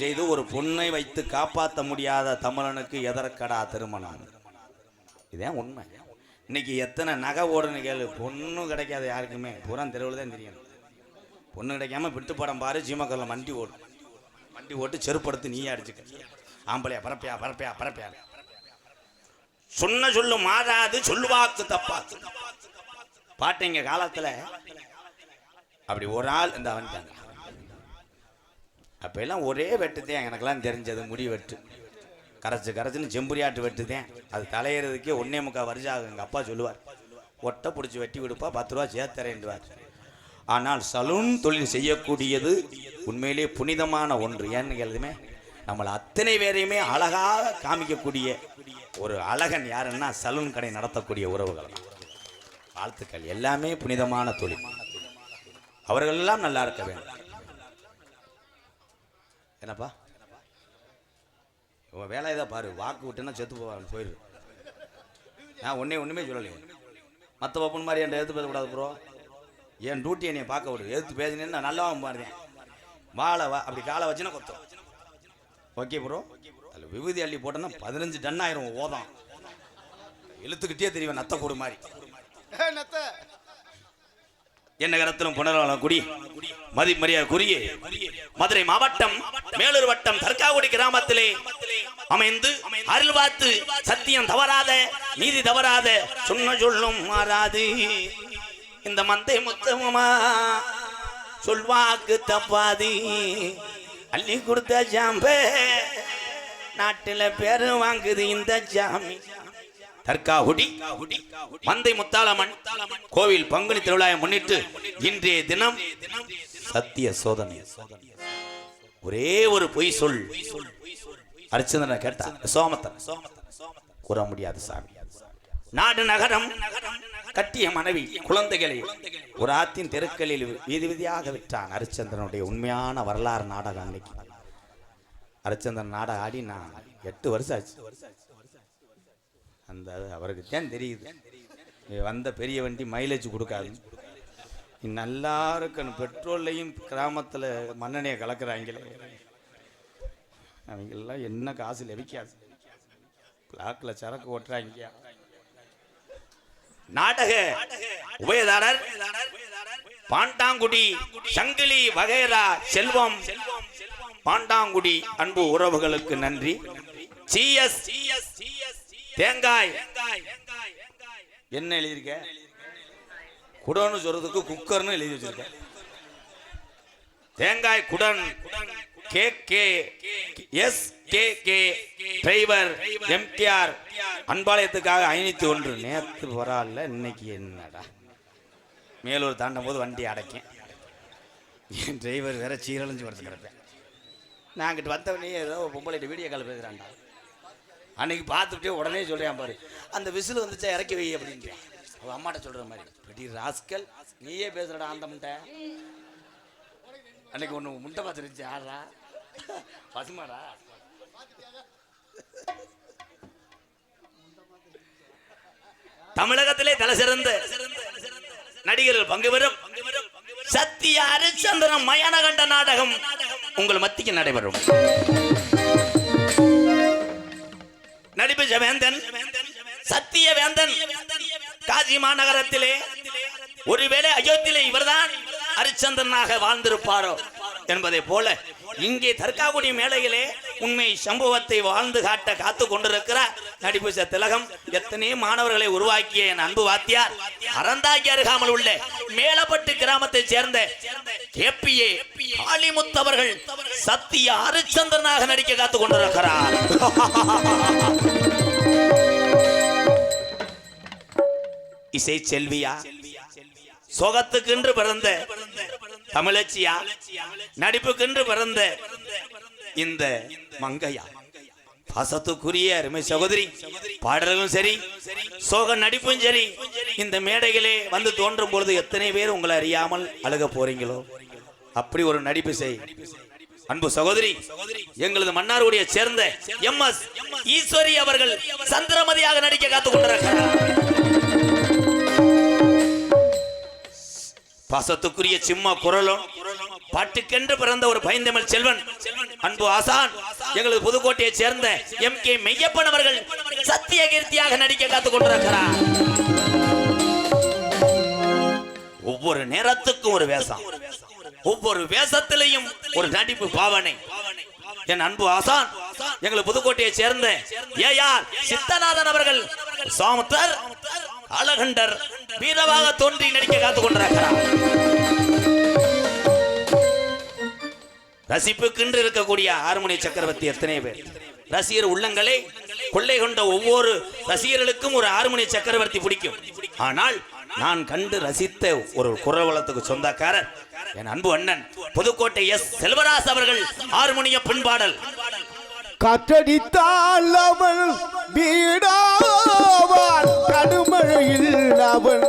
செய்து ஒரு பொண்ணை வைத்து காப்பாற்ற முடியாத தமிழனுக்கு எதற்கடா திருமணம்? இதான் உண்மை. இன்னைக்கு எத்தனை நகை ஓடுன்னு கேளு. பொண்ணும் கிடைக்காது யாருக்குமே. பூரா தெருவில் தான் தெரியும். பொண்ணு கிடைக்காம விட்டு படம் பாரு ஜீமக்கல்ல வண்டி ஓடும் வண்டி ஓட்டு செருப்படுத்து நீயே அடிச்சுக்க. ஆம்பளையா பரப்பியா பரப்பியா பரப்பியா. சொன்ன சொல்லு மாறாது சொல்லுவாக்கு தப்பாது பாட்டுங்க காலத்துல அப்படி ஒரு ஆள் இந்த வந்துட்டாங்க அப்போ எல்லாம் ஒரே வெட்டுதான் எனக்கெல்லாம் தெரிஞ்சது முடி வெட்டு. கரைச்சி கரைச்சின்னு செம்புரியாட்டு வெட்டுதேன். அது தலையிறதுக்கே ஒன்னே முக்கால் வருஷம் ஆகும். எங்கள் அப்பா சொல்லுவார் ஒட்டை பிடிச்சி வெட்டி கொடுப்பா பத்து ரூபா சேர்த்தரேன்டுவார் ஆனால் சலூன் தொழில் செய்யக்கூடியது உண்மையிலே புனிதமான ஒன்று. ஏன்னு கேளுதுமே நம்மளை அத்தனை பேரையுமே அழகாக காமிக்கக்கூடிய ஒரு அழகன் யாருன்னா சலூன் கடை நடத்தக்கூடிய உறவுகள் வாழ்த்துக்கள். எல்லாமே புனிதமான தொழில். அவர்கள் எல்லாம் நல்லா இருக்க வேண்டும். என்னப்பா? உன் வேலை தான் பாரு. வாக்கு விட்டுன்னா செத்து போவாங்க போயிடு நான் ஒன்றே ஒன்றுமே சொல்லலையே. மற்ற பப்பன் மாதிரி என் எடுத்து பேசக்கூடாது ப்ரோ என் டியூட்டி என்னை பார்க்க விடு. எடுத்து பேசினேன்னு நான் நல்லா பாருதேன் வாழை வா. அப்படி காலை வச்சுன்னா கொத்தம் ஓகே ப்ரோ அதில் விபூதி அள்ளி போட்டோன்னா பதினஞ்சு டன் ஆயிரும் ஓதம். இழுத்துக்கிட்டே தெரியும் நத்த கூடு மாதிரி. என்ன கரத்திலும் புனர்வளம் குடி மதி மரியாதை குறிய மதுரை மாவட்டம் மேலூர் வட்டம் தர்காகுடி கிராமத்திலே அமைந்து அருள் பார்த்து சத்தியம் தவறாத நீதி தவறாத சொன்ன சொல்லும் மாறாது. இந்த மந்தை முத்தமுமா சொல்வாக்கு தப்பாது. அள்ளி கொடுத்த ஜாம்பே நாட்டில் பேரு வாங்குது இந்த ஜாமி. தர்காகுடி மந்தை முத்தாலம்மன் கோவில் பங்குனி திருவிழாவை முன்னிட்டு இன்றைய தினம் சத்திய சோதனை. ஒரே ஒரு பொய் சொல். அரிச்சந்திரனை கேட்டா சோமத்தன். கூற முடியாது சாமி. நாடு நகரம் கட்டிய மனைவி குழந்தைகளை ஒரு ஆத்தின் தெருக்களில் வீதி வீதியாக விட்டான் ஹரிச்சந்திரனுடைய உண்மையான வரலாறு நாடகம் அன்னைக்கு. ஹரிச்சந்திரன் நாடகம் ஆடி நான் எட்டு வருஷம் ஆச்சு. அந்த அவருக்கு தான் தெரியுது. வந்த பெரிய வண்டி மைலேஜ் கொடுக்காது. நல்லா இருக்கணும். பெட்ரோல்லையும் கிராமத்தில் மண்ணெண்ணையை கலக்குறாங்களே. அவங்கெல்லாம் என்ன காசு லபிக்காது பிளாக்கில் சரக்கு ஓட்டுறாங்க. நாடக உபயதாரர் பாண்டாங்குடி சங்கிலி வகைரா செல்வம். பாண்டாங்குடி அன்பு உறவுகளுக்கு நன்றி. சிஎஸ் தேங்காய். என்ன எழுதியிருக்க? குடன்னு சொல்றதுக்கு குக்கர்னு எழுதி வச்சிருக்க. தேங்காய் குடன். K K. S K K. Driver MTR. அன்பாளையத்துக்காக ஐநூத்தி ஒன்று. நேற்று பரவாயில்ல இன்னைக்கு என்னடா? மேலூர் தாண்டும் போது வண்டி அடைக்கேன் என் டிரைவர் வேற சீரழிஞ்சு வரது கிடப்பேன் நான் அங்கிட்டு வந்தவனே ஏதோ பொம்பளைகிட்ட வீடியோ கால் பேசுகிறான்டா அன்னைக்கு பார்த்துட்டே உடனே சொல்கிறேன் பாரு. அந்த விசில் வந்துச்சா இறக்கி வை அப்படின்றேன் அவன் அம்மாட்ட சொல்கிற மாதிரி பெரிய ராஸ்கல் நீயே பேசுறடா அந்த முட்டை அன்னைக்கு ஒன்று முட்டை பார்த்துருச்சு யாரா பசுமாடா. தமிழகத்திலே தலை சிறந்த நடிகர்கள் பங்கு பெறும் சத்திய ஹரிச்சந்திரன் மயானகண்ட நாடகம் உங்கள் மத்திக்கு நடைபெறும். நடிப்பு வேந்தன் சத்திய வேந்தன் காசி மாநகரத்திலே ஒருவேளை அயோத்தியிலே இவர்தான் ஹரிச்சந்திரனாக வாழ்ந்திருப்பாரோ என்பதை போல இங்கே தற்காக்குடி மேலையிலே உண்மை சம்பவத்தை வாழ்ந்து காட்ட காத்து கொண்டிருக்கிறார் நடிப்பு திலகம். எத்தனை மாணவர்களை உருவாக்கிய என் அன்பு வாத்தியார். அறந்தாக்கி அருகாமல் உள்ள மேலப்பட்டு கிராமத்தை சேர்ந்த கேபிஏ காளிமுத்தவர்கள் சத்திய ஹரிச்சந்திரனாக நடிக்க காத்து கொண்டிருக்கிறார். இசை செல்வியா? சொகத்துக்கென்று பிறந்த தமிழச்சியா? நடிப்புக்கென்று பிறந்த இந்த மங்கையா? பாசத்துக்குரிய அருமை சகோதரி பாடல்களும் சரி சோக நடிப்பும் சரி இந்த மேடைகளே வந்து தோன்றும் பொழுது எத்தனை பேர் உங்களை அறியாமல் அழுக போறீங்களோ? அப்படி ஒரு நடிப்பு செய் அன்பு சகோதரி எங்களது மன்னாருடைய சேர்ந்த எம் எஸ் ஈஸ்வரி அவர்கள் சந்திரமதியாக நடிக்க காத்துக் கொண்டிருக்கிறார். பாசத்துக்குரிய சிம்ம குரலும் பாட்டுக்கென்று பிறந்த ஒரு பைந்தமிழ் செல்வன் அன்பு ஆசான் எங்களது புதுக்கோட்டையை சேர்ந்த எம் கே மெய்யப்பன் அவர்கள் சத்திய கீர்த்தியாக நடிக்க காத்துக் கொண்டிருக்கிறார். ஒவ்வொரு நேரத்துக்கும் ஒரு வேஷம் ஒவ்வொரு வேஷத்திலையும் ஒரு நடிப்பு பாவனை. என் அன்பு ஆசான் எங்கள் புதுக்கோட்டையை சேர்ந்த ஏயார் சித்தநாதன் அவர்கள் சாமுத்தர் அழகண்டர் வீரவாக தோன்றி நடிக்க காத்துக் கொண்டிருக்கிறார் ரசிப்புக்கென்று இருக்கக்கூடிய ஆறுமணி சக்கரவர்த்தி எத்தனை பேர்? ரசிகர் உள்ளங்களை கொள்ளை கொண்ட ஒவ்வொரு ரசிகர்களுக்கும் ஒரு ஆறுமணி சக்கரவர்த்தி பிடிக்கும். ஆனால் நான் கண்டு ரசித்த ஒரு குரல் வளத்துக்கு சொந்தக்காரர் என் அன்பு அண்ணன் புதுக்கோட்டை எஸ். செல்வராஜ் அவர்கள் ஆறுமணிய பின்பாடல் காற்றடித்தால் அவன் வீடாவான். கடுமழையில் அவன்